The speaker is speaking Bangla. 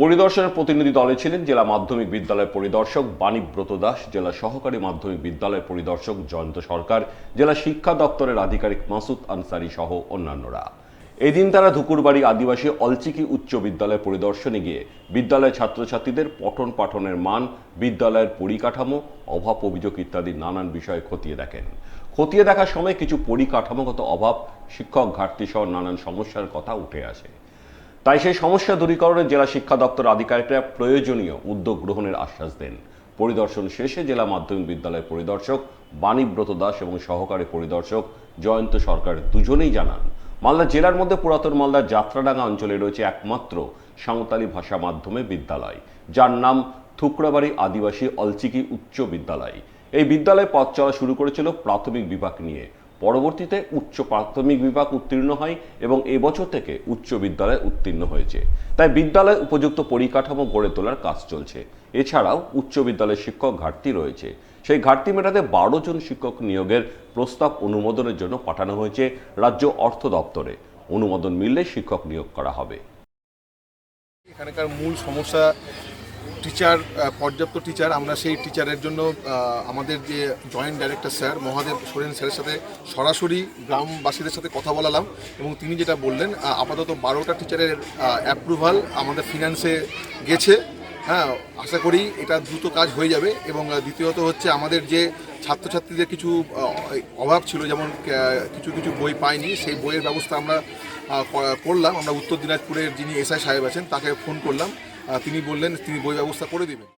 পরিদর্শনের প্রতিনিধি দলে ছিলেন জেলা মাধ্যমিক বিদ্যালয়ের পরিদর্শক বাণীব্রত দাস, জেলা সহকারী মাধ্যমিক বিদ্যালয়ের পরিদর্শক জয়ন্ত সরকার, জেলা শিক্ষা দপ্তরের আধিকারিক মাসুদ আনসারি সহ অন্যান্যরা। এদিন তারা ধুকুরবাড়ি আদিবাসী অলচিকি উচ্চ বিদ্যালয় পরিদর্শনে গিয়ে বিদ্যালয়ের ছাত্রছাত্রীদের পঠন পাঠনের মান, বিদ্যালয়ের পরিকাঠামো, অভাব অভিযোগ ইত্যাদি নানান বিষয়ে খতিয়ে দেখেন। খতিয়ে দেখার সময় কিছু পরিকাঠামোগত অভাব, শিক্ষক ঘাটতি সহ নানান সমস্যার কথা উঠে আসে। তাই সেই সমস্যা দূরীকরণে জেলা শিক্ষা দপ্তর আধিকারিকরা প্রয়োজনীয় উদ্যোগ গ্রহণের আশ্বাস দেন। পরিদর্শন শেষে জেলা মাধ্যমিক বিদ্যালয়ের পরিদর্শক বাণীব্রত দাস এবং সহকারী পরিদর্শক জয়ন্ত সরকার দুজনেই জানান, মালদা জেলার মধ্যে পুরাতন মালদার যাত্রাডাঙ্গা অঞ্চলে রয়েছে একমাত্র সাঁওতালি ভাষা মাধ্যমে বিদ্যালয়, যার নাম থুকরাবাড়ি আদিবাসী অলচিকি উচ্চ বিদ্যালয়। এই বিদ্যালয়ে পথ চলা শুরু করেছিল প্রাথমিক বিভাগ নিয়ে। পরবর্তীতে উচ্চ প্রাথমিক বিভাগ উত্তীর্ণ হয় এবং এবছর থেকে উচ্চ বিদ্যালয়ে উত্তীর্ণ হয়েছে। তাই বিদ্যালয়ে উপযুক্ত পরিকাঠামো গড়ে তোলার কাজ চলছে। এছাড়াও উচ্চ বিদ্যালয়ের শিক্ষক ঘাটতি রয়েছে। সেই ঘাটতি মেটাতে বারো জন শিক্ষক নিয়োগের প্রস্তাব অনুমোদনের জন্য পাঠানো হয়েছে রাজ্য অর্থ দপ্তরে। অনুমোদন মিললে শিক্ষক নিয়োগ করা হবে। এখানকার মূল সমস্যা টিচার পর্যাপ্ত টিচার আমরা সেই টিচারের জন্য আমাদের যে joint director sir Mahadev Soren স্যারের সাথে সরাসরি গ্রামবাসীদের সাথে কথা বলালাম এবং তিনি যেটা বললেন আপাতত বারোটা টিচারের অ্যাপ্রুভাল আমাদের ফিনান্সে গেছে। হ্যাঁ আশা করি এটা দ্রুত কাজ হয়ে যাবে এবং দ্বিতীয়ত হচ্ছে আমাদের যে ছাত্রছাত্রীদের কিছু অভাব ছিল, যেমন কিছু কিছু বই পাইনি, সেই বইয়ের ব্যবস্থা আমরা করলাম। আমরা উত্তর দিনাজপুরের যিনি এসআই সাহেব আছেন, তাকে ফোন করলাম। তিনি বললেন তিনি বই ব্যবস্থা করে দেবেন।